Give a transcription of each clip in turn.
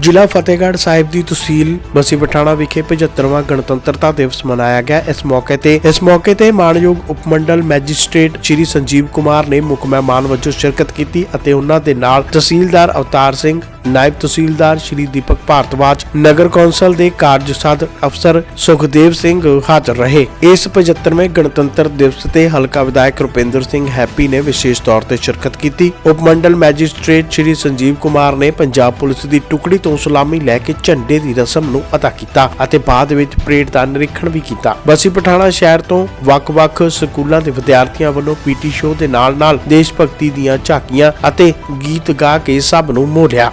ਜ਼ਿਲ੍ਹਾ ਫਤਿਹਗੜ੍ਹ ਸਾਹਿਬ ਦੀ ਤਹਿਸੀਲ ਬਸੀ ਪਠਾਣਾ ਵਿਖੇ 75ਵਾਂ ਗਣਤੰਤਰਤਾ ਦਿਵਸ ਮਨਾਇਆ ਗਿਆ। ਇਸ ਮੌਕੇ ਤੇ ਇਸ ਮੌਕੇ ਤੇ ਮਾਨਯੋਗ ਉਪਮੰਡਲ ਮੈਜਿਸਟ੍ਰੇਟ ਸ਼੍ਰੀ ਸੰਜੀਵ ਕੁਮਾਰ ਨੇ ਮੁੱਖ ਮਹਿਮਾਨ ਵਜੋਂ ਸ਼ਿਰਕਤ ਕੀਤੀ ਅਤੇ ਉਹਨਾਂ ਦੇ ਨਾਲ ਤਹਿਸੀਲਦਾਰ ਅਵਤਾਰ ਸਿੰਘ ਨਾਇਬ ਤਹਿਸੀਲਦਾਰ ਸ਼੍ਰੀ ਦੀਪਕ ਭਾਰਤਵਾਜ, ਨਗਰ ਕੌਂਸਲ ਦੇ ਕਾਰਜ ਕਾਰਜਸਾਧ ਅਫਸਰ ਸੁਖਦੇਵ ਸਿੰਘ ਹਾਜ਼ਰ ਰਹੇ। ਇਸ 75ਵੇਂ ਗਣਤੰਤਰ ਦਿਵਸ ਤੇ ਹਲਕਾ ਵਿਧਾਇਕ ਰੁਪਿੰਦਰ ਸਿੰਘ ਹੈਪੀ ਨੇ ਵਿਸ਼ੇਸ਼ ਤੌਰ ਤੇ ਸ਼ਿਰਕਤ ਕੀਤੀ। ਉਪਮੰਡਲ ਮੈਜਿਸਟ੍ਰੇਟ ਸ਼੍ਰੀ ਸੰਜੀਵ ਕੁਮਾਰ ਨੇ ਪੰਜਾਬ ਪੁਲਿਸ ਦੀ ਟੁਕੜੀ ਤੋਂ ਸਲਾਮੀ ਲੈ ਕੇ ਝੰਡੇ ਦੀ ਰਸਮ ਨੂੰ ਅਦਾ ਕੀਤਾ ਅਤੇ ਬਾਅਦ ਵਿੱਚ ਪਰੇਡ ਦਾ ਨਿਰੀਖਣ ਵੀ ਕੀਤਾ। ਬਸੀ ਪਠਾਣਾ ਸ਼ਹਿਰ ਤੋਂ ਵੱਖ-ਵੱਖ ਸਕੂਲਾਂ ਦੇ ਵਿਦਿਆਰਥੀਆਂ ਵੱਲੋਂ ਪੀਟੀ ਸ਼ੋਅ ਦੇ ਨਾਲ-ਨਾਲ ਦੇਸ਼ ਭਗਤੀ ਦੀਆਂ ਝਾਕੀਆਂ ਅਤੇ ਗੀਤ ਗਾ ਕੇ ਸਭ ਨੂੰ ਮੋਹਿਆ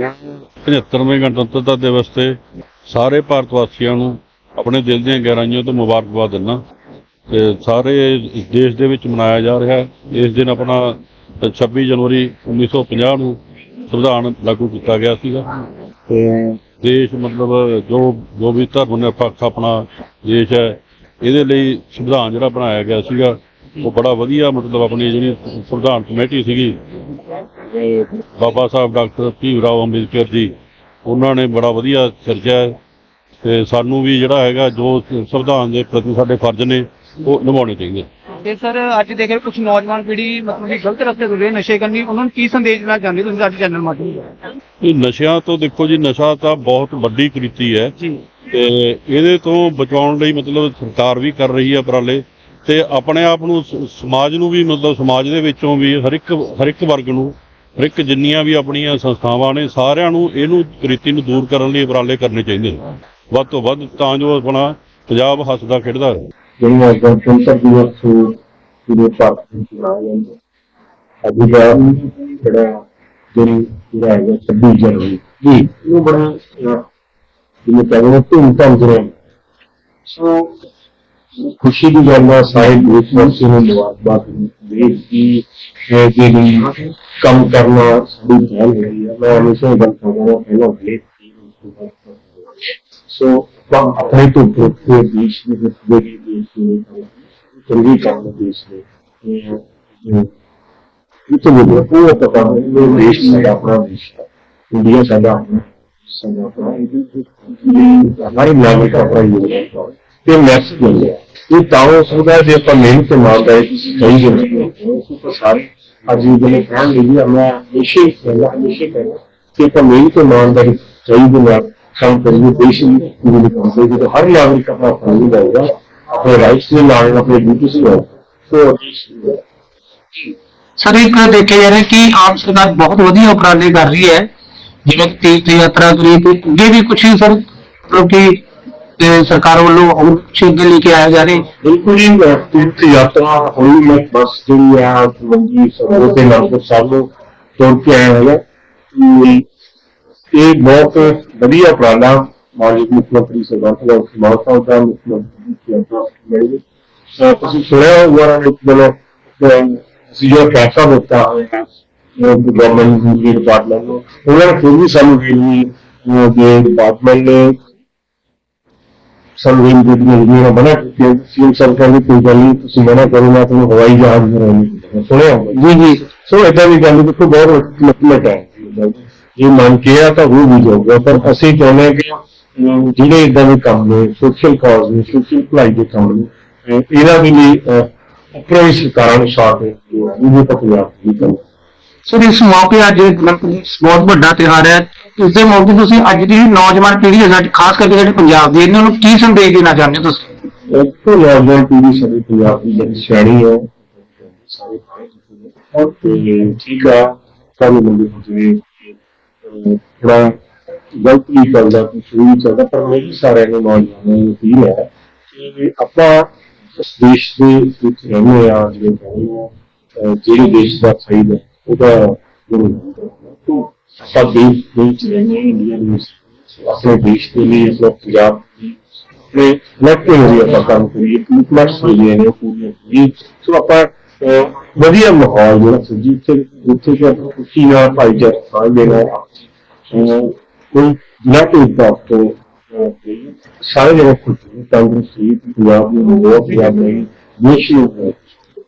75ਵੇਂ ਗਣਤੰਤਰਤਾ ਦਿਵਸ ਤੇ ਸਾਰੇ ਭਾਰਤ ਵਾਸੀਆਂ ਨੂੰ ਆਪਣੇ ਦਿਲ ਦੀਆਂ ਗਹਿਰਾਈਆਂ ਤੋਂ ਮੁਬਾਰਕਬਾਦ ਦਿੰਦਾ। ਤੇ ਸਾਰੇ ਦੇਸ਼ ਦੇ ਵਿੱਚ ਮਨਾਇਆ ਜਾ ਰਿਹਾ ਇਸ ਦਿਨ ਆਪਣਾ 26 ਜਨਵਰੀ 1950 ਨੂੰ ਸੰਵਿਧਾਨ ਲਾਗੂ ਕੀਤਾ ਗਿਆ ਸੀਗਾ। ਤੇ ਦੇਸ਼ ਮਤਲਬ ਜੋ ਜੋ ਵੀ ਧਰਮ ਨਿਰਪੱਖ ਆਪਣਾ ਦੇਸ਼ ਹੈ ਇਹਦੇ ਲਈ ਸੰਵਿਧਾਨ ਜਿਹੜਾ ਬਣਾਇਆ ਗਿਆ ਸੀਗਾ। ਉਹ ਬੜਾ ਵਧੀਆ ਮਤਲਬ ਆਪਣੀ ਜਿਹੜੀ ਸੰਵਿਧਾਨ ਕਮੇਟੀ ਸੀਗੀ। ਬਾਬਾ ਸਾਹਿਬ ਡਾਕਟਰ ਭੀਮ ਰਾਓ ਅੰਬੇਦਕਰ ਜੀ ਉਹਨਾਂ ਨੇ ਬੜਾ ਵਧੀਆ ਸਿਰਜਿਆ ਤੇ ਸਾਨੂੰ ਵੀ ਜਿਹੜਾ ਹੈਗਾ ਜੋ ਸੰਵਿਧਾਨ ਦੇ ਪ੍ਰਤੀ ਸਾਡੇ ਫਰਜ਼ ਨੇ ਉਹ ਨਿਭਾਉਣੇ ਚਾਹੀਦੇ। ਤੇ ਸਰ ਅੱਜ ਦੇਖ ਰਹੇ ਕੁਝ ਨੌਜਵਾਨ ਪੀੜ੍ਹੀ ਮਤਲਬ ਕਿ ਗਲਤ ਰਸਤੇ ਤੁਰ ਰਹੀ ਨਸ਼ੇ ਕਰਨੀ ਉਹਨਾਂ ਨੂੰ ਕੀ ਸੰਦੇਸ਼ ਦੇਣਾ ਚਾਹੁੰਦੇ ਤੁਸੀਂ ਸਾਡੇ ਚੈਨਲ ਮਾਧਿਅਮ ਇਹ ਨਸ਼ਿਆਂ ਤੋਂ ਦੇਖੋ ਜੀ ਨਸ਼ਾ ਤਾਂ ਬਹੁਤ ਵੱਡੀ ਕੁਰੀਤੀ ਹੈ ਤੇ ਇਹਦੇ ਤੋਂ ਬਚਾਉਣ ਲਈ ਮਤਲਬ ਸਰਕਾਰ ਵੀ ਕਰ ਰਹੀ ਹੈ ਉਪਰਾਲੇ। ਤੇ ਆਪਣੇ ਆਪ ਨੂੰ ਸਮਾਜ ਨੂੰ ਵੀ ਮਤਲਬ ਸਮਾਜ ਦੇ ਵਿੱਚੋਂ ਵੀ ਹਰ ਇੱਕ ਹਰ ਇੱਕ ਵਰਗ ਨੂੰ ਹਰ ਇੱਕ ਜਿੰਨੀਆਂ ਵੀ ਆਪਣੀਆਂ ਸੰਸਥਾਵਾਂ ਨੇ ਸਾਰਿਆਂ ਨੂੰ ਇਹਨੂੰ ਕੁਰੀਤੀ ਨੂੰ ਦੂਰ ਕਰਨ ਲਈ ਉਪਰਾਲੇ ਕਰਨੇ ਚਾਹੀਦੇ ਨੇ। ਵੱਧ ਤੋਂ ਵੱਧ ਤਾਂ ਜੋ ਆਪਣਾ ਪੰਜਾਬ ਹੱਸਦਾ ਖੇਡਦਾ ਰਹੇ। ਜਿਹੜੀਆਂ ਗਣਤੰਤਰ ਦਿਵਸ ਪੂਰੇ ਭਾਰਤ ਵਿੱਚ ਮਨਾਇਆ ਜਾਂਦਾ ਅੱਜ ਜਿਹੜਾ ਦਿਨ ਜਿਹੜਾ ਹੈਗਾ 26 ਜਨਵਰੀ ਜੀ ਉਹ ਬੜਾ ਅਹ, ਕਹਿੰਦੇ ਨੇ ਧੂਮਧਾਮ ਜਿਹੜਾ ਸੋ ਖੁਸ਼ੀ ਦੀ ਗੱਲ ਹੈ ਸਾਹਿਬ ਦੇਸ਼ ਵਾਸੀ ਨੂੰ ਮੁਬਾਰਕਬਾਦ ਦੇਸ਼ ਦੀ ਹੈ ਜਿਹੜੀ ਕੰਮ ਕਰਨਾ ਸਾਡੀ ਪਹਿਲ ਰਹੀ ਹੈ ਮੈਂ ਹਮੇਸ਼ਾ ਗੱਲ ਕਰਦਾ ਹਾਂ ਪਹਿਲਾਂ ਦੇਸ਼ ਸੋ ਆਪਣੇ ਤੋਂ ਪੁੱਛ ਦੇਸ਼ ਦੇ ਜਿਹੜੀ ਦੇਸ਼ ਦੀ ਚੰਗੀ ਕੰਮ ਦੇਸ਼ ਦੇ ਇਹ ਤੋਂ ਵੀ ਉਹ ਪਤਾ ਹੈ ਦੇਸ਼ ਸਾਡਾ ਆਪਣਾ ਦੇਸ਼ ਹੈ ਇੰਡੀਆ ਸਾਡਾ ਆਪਣਾ ਸਾਡਾ ਆਪਣਾ ਇਹ ਹਮਾਰੀ ਨਾਗਰਿਕ ਆਪਣਾ ਯੋਗਦਾਨ ਹੈ ਤੇ ਮੈਸੇਜ ਮਿਲਿਆ ਇਹ ਤਾਂ ਹੋ ਸਕਦਾ ਜੇ ਆਪਾਂ ਮਿਹਨਤ ਤੇ ਇਮਾਨਦਾਰੀ ਸਹੀ ਜਿੰਦਗੀ ਉਹ ਸਾਰੇ। ਅੱਜ ਇਹ ਜਿਹੜੇ ਕਹਿਣ ਲਈ ਮੈਂ ਹਮੇਸ਼ਾ ਹੀ ਕਹਿੰਦਾ ਹੀ ਕਹਿੰਦਾ ਕਿ ਆਪਾਂ ਮਿਹਨਤ ਤੇ ਇਮਾਨਦਾਰੀ ਸਹੀ ਦੇ ਨਾਲ ਕੰਮ ਕਰੀਏ ਦੇਸ਼ ਦੀ ਪੂਰੀ ਕੰਮ ਕਰੀਏ ਜਦੋਂ ਹਰ ਨਾਗਰਿਕ ਆਪਣਾ ਫਰਜ਼ ਨਿਭਾਊਗਾ ਆਪਣੇ ਰਾਈਟਸ ਦੇ ਨਾਲ ਆਪਣੇ ਡਿਊਟੀਜ਼ ਨਿਭਾਊਗਾ ਸੋ ਦੀ ਸਰ ਇੱਕ ਦੇਖਿਆ ਜਾ ਰਿਹਾ ਕਿ ਆਮ ਸਰਕਾਰ ਬਹੁਤ ਵਧੀਆ ਉਪਰਾਲੇ ਕਰ ਰਹੀ ਹੈ। ਜਿਵੇਂ ਕਿ ਤੀਰਥ ਯਾਤਰਾ ਕਰੀ ਤੇ ਅੱਗੇ ਵੀ ਕੁਝ ਸਰ ਮਤਲਬ ਕਿ ਅਹ ਸਰਕਾਰ ਵੱਲੋਂ ਹੋਰ ਕੁਛ ਅੱਗੇ ਲੈ ਕੇ ਆਇਆ ਜਾ ਰਿਹਾ ਬਿਲਕੁਲ ਹੀ ਅਹ, ਤੀਰਥ ਯਾਤਰਾ ਹੋਈ ਮੈਂ ਬਸ ਜਿਹੜੀ ਆ ਮੰਗੀ ਸਭੋ ਤੇ ਨਾਮਪੁਰ ਸਾਹਿਬ ਨੂੰ ਤੋੜ ਕੇ ਆਇਆ ਹੈਗਾ ਕਿ ਇਹ ਬਹੁਤ ਵਧੀਆ ਉਪਰਾਲਾ ਮਾਨਯੋਗ ਮੁੱਖ ਮੰਤਰੀ ਸਰਦਾਰ ਭਗਵੰਤ ਸਿੰਘ ਮਾਨ ਸਾਹਿਬ ਦਾ ਮੁੱਖ ਮੰਤਰੀ ਦੀ ਯਾਤਰਾ ਮਿਲੀ ਅਹ, ਤੁਸੀਂ ਸੁਣਿਆ ਹੋਊਗਾ ਇੱਕ ਦਿਨ ਅਹ, ਅਸੀਂ ਜੋ ਫੈਸਲਾ ਦਿੱਤਾ ਹੈ ਗਵਰਨਮੈਂਟ ਦੀ ਡਿਪਾਰਟਮੈਂਟ ਨੂੰ ਉਹਨਾਂ ਨੇ ਫਿਰ ਵੀ ਸਾਨੂੰ ਰੇਲਵੇ ਦੇ ਡਿਪਾਰਟਮੈਂਟ ਨੇ ਸਾਨੂੰ ਰੇਲ ਗੱਡੀ ਮਿਲਦੀ ਹੈ ਬਣਾ ਕਿ ਸੀਐਮ ਸਾਹਿਬ ਕਹਿੰਦੇ ਕੋਈ ਗੱਲ ਨਹੀਂ ਤੁਸੀਂ ਮਨਾ ਕਰੋ ਮੈਂ ਤੁਹਾਨੂੰ ਹਵਾਈ ਜਹਾਜ਼ ਦੇ ਰਹੇ ਸੁਣਿਆ ਹੋਊਗਾ। ਜੀ ਜੀ ਸੋ ਇਦਾਂ ਦੀ ਗੱਲ ਦੇਖੋ ਬਹੁਤ ਮਤਲਬ ਹੈ ਜੇ ਮੰਨ ਕੇ ਆ ਤਾਂ ਉਹ ਵੀ ਜਾਊਗਾ ਪਰ ਅਸੀਂ ਚਾਹੁੰਦੇ ਹਾਂ ਕਿ ਅਮ, ਜਿਹੜੇ ਇਦਾਂ ਦੇ ਕੰਮ ਨੇ ਸੋਸ਼ਲ ਕਾਜ਼ ਨੇ ਸੋਸ਼ਲ ਭਲਾਈ ਦੇ ਕੰਮ ਨੇ ਅਹ, ਇਹਨਾਂ ਦੇ ਲਈ ਅਪਰਾਈ ਸਰਕਾਰਾਂ ਨੂੰ ਸਾਥ ਦੇ ਇਹ ਤਾਂ ਪੰਜਾਬ ਦੀ ਗੱਲ ਹੈ। ਸਰ ਇਸ ਮੌਕੇ ਅੱਜ ਗਣਤੰਤਰ ਬਹੁਤ ਵੱਡਾ ਤਿਉਹਾਰ ਹੈ ਇਸ ਦੇ ਮੌਕੇ ਤੁਸੀਂ ਅੱਜ ਦੀ ਨੌਜਵਾਨ ਪੀੜ੍ਹੀ ਹੈ ਖਾਸ ਕਰਕੇ ਜਿਹੜੇ ਪੰਜਾਬ ਦੀ, ਇਹਨਾਂ ਨੂੰ ਕੀ ਸੰਦੇਸ਼ ਦੇਣਾ ਚਾਹੁੰਦੇ ਹੋ ਤੁਸੀਂ? ਇੱਕ ਤਾਂ ਨੌਜਵਾਨ ਪੀੜ੍ਹੀ ਸਾਡੀ ਪੰਜਾਬ ਦੀ ਜਿਹੜੀ ਸਿਆਣੀ ਹੈ ਔਰ ਠੀਕ ਆ, ਸਾਨੂੰ ਬੰਦੇ ਹੁੰਦੇ ਥੋੜਾ ਗਲਤ ਵੀ ਚੱਲਦਾ, ਕੁਛ ਵੀ ਚੱਲਦਾ, ਪਰ ਮੇਰੀ ਸਾਰਿਆਂ ਨੂੰ ਨੌਜਵਾਨਾਂ ਨੂੰ ਅਪੀਲ ਹੈ ਕਿ ਆਪਾਂ ਇਸ ਦੇਸ਼ ਦੇ ਵਿੱਚ ਰਹਿੰਦੇ ਆ, ਜਿਵੇਂ ਕਹਿੰਦੇ ਆ ਜਿਹੜੇ ਦੇਸ਼ ਦਾ ਫਾਇਦਾ ਉਹਦਾ ਗੁਰੂ ਆਪਾਂ ਦੇਸ਼ ਦੇ ਵਿੱਚ ਰਹਿੰਦੇ ਹਾਂ ਇੰਡੀਆ ਦੇ ਵਿੱਚ ਆਪਣੇ ਦੇਸ਼ ਦੇ ਲਈ ਆਪਣਾ ਪੰਜਾਬ ਦੀ ਆਪਣੇ ਇਲੈਕਟਿਵ ਏਰੀਆ ਆਪਾਂ ਕੰਮ ਕਰੀਏ ਕਮਿਟਮੈਂਟਸ ਹੋਈਆਂ ਨੇ ਪੂਰੀਆਂ। ਜੀ ਸੋ ਆਪਾਂ ਅਹ, ਵਧੀਆ ਮਾਹੌਲ ਜਿਹੜਾ ਸੀ ਜਿੱਥੇ ਜਿੱਥੇ ਕਿ ਆਪਾਂ ਖੁਸ਼ੀ ਨਾਲ ਭਾਈਚਾਰਾ ਸਾਂਝ ਦੇ ਨਾਲ ਅਹ, ਕੋਈ ਨਾ ਕੋਈ ਬਾਤ ਤੋਂ ਸਾਰੇ ਜਣੇ ਖੁਸ਼ ਤੰਦਰੁਸਤੀ ਪੰਜਾਬ ਨੂੰ ਬਹੁਤ ਪੰਜਾਬ ਨਹੀਂ ਦੇਸ਼ ਨੂੰ